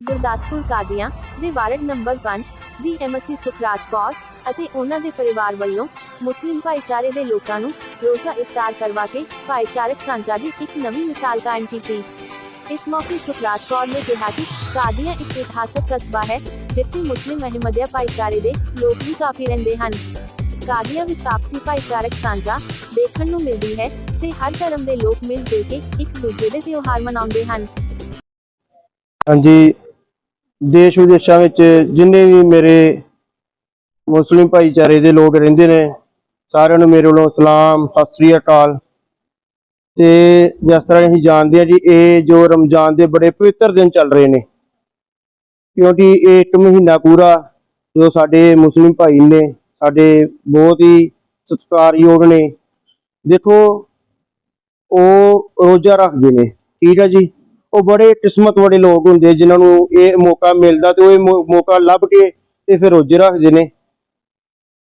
ਗੁਰਦਾਸਪੁਰ ਕਾਦੀਆਂ ਦੇ ward number 5 ਦੀ MC Sukhraj Kaur ਅਤੇ ਉਹਨਾਂ ਦੇ ਪਰਿਵਾਰ ਵੱਲੋਂ ਮੁਸਲਿਮ ਭਾਈਚਾਰੇ ਦੇ ਲੋਕਾਂ ਨੂੰ ਰੋਜ਼ਾ ਇਫਤਾਰ ਕਰਵਾ ਕੇ ਭਾਈਚਾਰਕ ਸਾਂਝਾ ਦੀ ਇੱਕ ਨਵੀਂ ਮਿਸਾਲ ਕਾਇਮ ਕੀਤੀ। ਇਸ ਮੌਕੇ ਸੁਖਰਾਜ ਕੌਰ ਨੇ ਕਿਹਾ ਕਿ ਕਾਦੀਆਂ ਇੱਕ ਇਤਿਹਾਸਕ ਕਸਬਾ ਹੈ, ਜਿੱਥੇ ਮੁਸਲਿਮ ਅਹਿਮਦੀਆ ਭਾਈਚਾਰੇ ਦੇ ਲੋਕ ਵੀ ਕਾਫੀ ਰਹਿੰਦੇ ਹਨ। ਕਾਦੀਆਂ ਵਿੱਚ ਆਪਸੀ ਭਾਈਚਾਰਕ ਸਾਂਝਾ ਦੇਖਣ ਨੂੰ ਮਿਲਦੀ ਹੈ ਤੇ ਹਰ ਧਰਮ ਦੇ ਲੋਕ ਮਿਲ ਜੁਲ ਕੇ ਇੱਕ ਦੂਜੇ ਦੇ ਤਿਉਹਾਰ ਮਨਾਉਂਦੇ ਹਨ। ਹਾਂਜੀ ਦੇਸ਼ ਵਿਦੇਸ਼ਾਂ ਵਿੱਚ ਜਿੰਨੇ ਵੀ ਮੇਰੇ ਮੁਸਲਿਮ ਭਾਈਚਾਰੇ ਦੇ ਲੋਕ ਰਹਿੰਦੇ ਨੇ, ਸਾਰਿਆਂ ਨੂੰ ਮੇਰੇ ਵੱਲੋਂ ਸਲਾਮ, ਸਤਿ ਸ੍ਰੀ ਅਕਾਲ। ਤੇ ਜਿਸ ਤਰ੍ਹਾਂ ਅਸੀਂ ਜਾਣਦੇ ਹਾਂ ਜੀ, ਇਹ ਜੋ ਰਮਜ਼ਾਨ ਦੇ ਬੜੇ ਪਵਿੱਤਰ ਦਿਨ ਚੱਲ ਰਹੇ ਨੇ, ਕਿਉਂਕਿ ਇਹ ਇੱਕ ਮਹੀਨਾ ਪੂਰਾ ਜੋ ਸਾਡੇ ਮੁਸਲਿਮ ਭਾਈ ਨੇ, ਸਾਡੇ ਬਹੁਤ ਹੀ ਸਤਿਕਾਰਯੋਗ ਨੇ। ਦੇਖੋ, ਉਹ ਰੋਜ਼ਾ ਰੱਖਦੇ ਨੇ, ਠੀਕ ਹੈ ਜੀ? ਉਹ ਬੜੇ ਕਿਸਮਤ ਵਾਲੇ ਲੋਕ ਹੁੰਦੇ ਜਿਨ੍ਹਾਂ ਨੂੰ ਇਹ ਮੌਕਾ ਮਿਲਦਾ ਤੇ ਉਹ ਇਹ ਮੌਕਾ ਲੱਭ ਕੇ ਤੇ ਫਿਰ ਰੋਜ਼ੇ ਰੱਖਦੇ ਨੇ।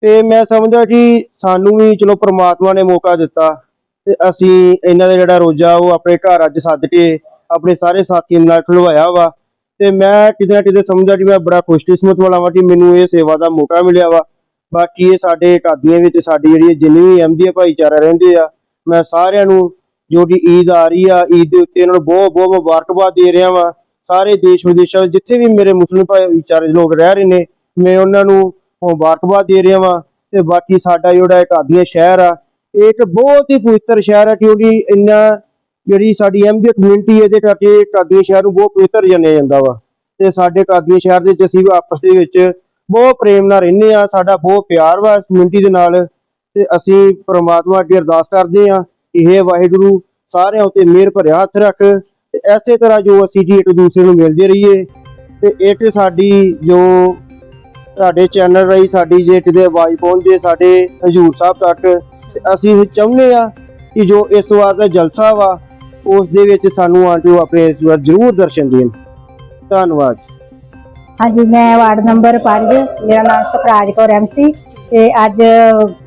ਤੇ ਮੈਂ ਸਮਝਦਾ ਕਿ ਸਾਨੂੰ ਵੀ ਚਲੋ ਪ੍ਰਮਾਤਮਾ ਨੇ ਮੌਕਾ ਦਿੱਤਾ ਤੇ ਅਸੀਂ ਇਹਨਾਂ ਦਾ ਜਿਹੜਾ ਰੋਜ਼ਾ ਉਹ ਆਪਣੇ ਘਰ ਅੱਜ ਸੱਦ ਕੇ ਆਪਣੇ ਸਾਰੇ ਸਾਥੀਆਂ ਨਾਲ ਖਲਵਾਇਆ ਵਾ। ਤੇ ਮੈਂ ਕਿਤੇ ਨਾ ਕਿਤੇ ਸਮਝਦਾ ਕਿ ਮੈਂ ਬੜਾ ਖੁਸ਼ਕਿਸਮਤ ਵਾਲਾ ਵਾਂ ਕਿ ਮੈਨੂੰ ਇਹ ਸੇਵਾ ਦਾ ਮੌਕਾ ਮਿਲਿਆ ਵਾ। ਬਾਕੀ ਇਹ ਸਾਡੇ ਕਾਦੀਆਂ ਵਿੱਚ ਸਾਡੀ ਜਿਹੜੀ ਜਿੰਨੀ ਵੀ ਅਹਿਮਦੀਆ ਭਾਈਚਾਰਾ ਰਹਿੰਦੇ ਆ, ਮੈਂ ਸਾਰਿਆਂ ਨੂੰ ਜੋ ਕਿ ਈਦ ਆ ਰਹੀ ਆ, ਈਦ ਦੇ ਉੱਤੇ ਇਹਨਾਂ ਨੂੰ ਬਹੁਤ ਬਹੁਤ ਮੁਬਾਰਕਬਾਦ ਦੇ ਰਿਹਾ ਵਾਂ। ਸਾਰੇ ਦੇਸ਼ ਵਿਦੇਸ਼ਾਂ ਵਿੱਚ ਜਿੱਥੇ ਵੀ ਮੇਰੇ ਮੁਸਲਿਮ ਭਾਈਚਾਰੇ ਦੇ ਲੋਕ ਰਹਿ ਰਹੇ ਨੇ, ਮੈਂ ਉਹਨਾਂ ਨੂੰ ਮੁਬਾਰਕਬਾਦ ਦੇ ਰਿਹਾ ਵਾਂ। ਤੇ ਬਾਕੀ ਸਾਡਾ ਜਿਹੜਾ ਇੱਕ ਆਦੀਆਂ ਸ਼ਹਿਰ ਆ, ਇਹ ਇੱਕ ਬਹੁਤ ਹੀ ਪਵਿੱਤਰ ਸ਼ਹਿਰ ਹੈ ਕਿਉਂਕਿ ਇੰਨਾ ਜਿਹੜੀ ਸਾਡੀ ਅਹਿਮਦੀਆ ਕਮਿਊਨਿਟੀ ਇਹਦੇ ਕਰਕੇ ਕਾਦੀਆਂ ਸ਼ਹਿਰ ਨੂੰ ਬਹੁਤ ਪਵਿੱਤਰ ਜਾਣਿਆ ਜਾਂਦਾ ਵਾ। ਤੇ ਸਾਡੇ ਕਾਦੀਆਂ ਸ਼ਹਿਰ ਦੇ ਵਿੱਚ ਅਸੀਂ ਆਪਸ ਦੇ ਵਿੱਚ ਬਹੁਤ ਪ੍ਰੇਮ ਨਾਲ ਰਹਿੰਦੇ ਆ, ਸਾਡਾ ਬਹੁਤ ਪਿਆਰ ਵਾ ਇਸ ਕਮਿਊਨਿਟੀ ਦੇ ਨਾਲ। ਤੇ ਅਸੀਂ ਪ੍ਰਮਾਤਮਾ ਅੱਗੇ ਅਰਦਾਸ ਕਰਦੇ ਆ ਇਹ ਵਾਹਿਗੁਰੂ, ਸਾਰਿਆਂ ਉਤੇ ਮਿਹਰ ਭਰਿਆ ਹੱਥ ਰੱਖ ਤੇ ਐਸੇ ਤਰ੍ਹਾਂ ਜੋ ਅਸੀਂ ਜੀ ਇੱਕ ਦੂਸਰੇ ਨੂੰ ਮਿਲਦੇ ਰਹੀਏ ਤੇ ਇਹ ਤੇ ਸਾਡੀ ਜੋ ਸਾਡੇ ਚੈਨਲ ਰਾਹੀਂ ਸਾਡੀ ਜੇ ਕਿਤੇ ਆਵਾਜ਼ ਪਹੁੰਚੇ ਸਾਡੇ ਹਜੂਰ ਸਾਹਿਬ ਤੱਕ ਅਸੀਂ ਚਾਹੁੰਦੇ ਆ ਕਿ ਜੋ ਇਸ ਵਾਰ ਦਾ ਜਲਸਾ ਵਾ, ਉਸ ਦੇ ਵਿੱਚ ਸਾਨੂੰ ਆ ਆਪਣੇ ਇਸ ਵਾਰ ਜ਼ਰੂਰ ਦਰਸ਼ਨ ਦੇਣ। ਧੰਨਵਾਦ। ਹਾਂਜੀ, ਮੈਂ ਵਾਰਡ ਨੰਬਰ 5 ਮੇਰਾ ਨਾਮ ਸੁਖਰਾਜ ਕੌਰ ਐਮਸੀ ਤੇ ਅੱਜ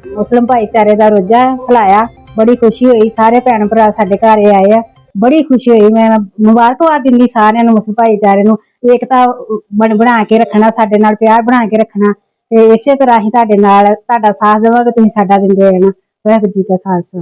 ਮੁਸਲਮ ਭਾਈਚਾਰੇ ਦਾ ਰੋਜ਼ਾ ਖਲਾਇਆ। ਬੜੀ ਖੁਸ਼ੀ ਹੋਈ, ਸਾਰੇ ਭੈਣ ਭਰਾ ਸਾਡੇ ਘਰ ਆਏ ਆ। ਬੜੀ ਖੁਸ਼ੀ ਹੋਈ, ਮੈਂ ਮੁਬਾਰਕਬਾਦ ਦਿੰਦੀ ਸਾਰਿਆਂ ਨੂੰ ਮੁਸਲਮ ਭਾਈਚਾਰੇ ਨੂੰ। ਏਕਤਾ ਬਣ, ਬਣਾ ਕੇ ਰੱਖਣਾ, ਸਾਡੇ ਨਾਲ ਪਿਆਰ ਬਣਾ ਕੇ ਰੱਖਣਾ, ਤੇ ਇਸੇ ਤਰ੍ਹਾਂ ਹੀ ਤੁਹਾਡੇ ਨਾਲ, ਤੁਹਾਡਾ ਸਾਥ ਦੇਵਾਂਗੇ, ਤੁਸੀਂ ਸਾਡਾ ਦਿੰਦੇ ਰਹਿਣਾ। ਵਾਹਿਗੁਰੂ ਜੀ ਕਾ ਖਾਲਸਾ।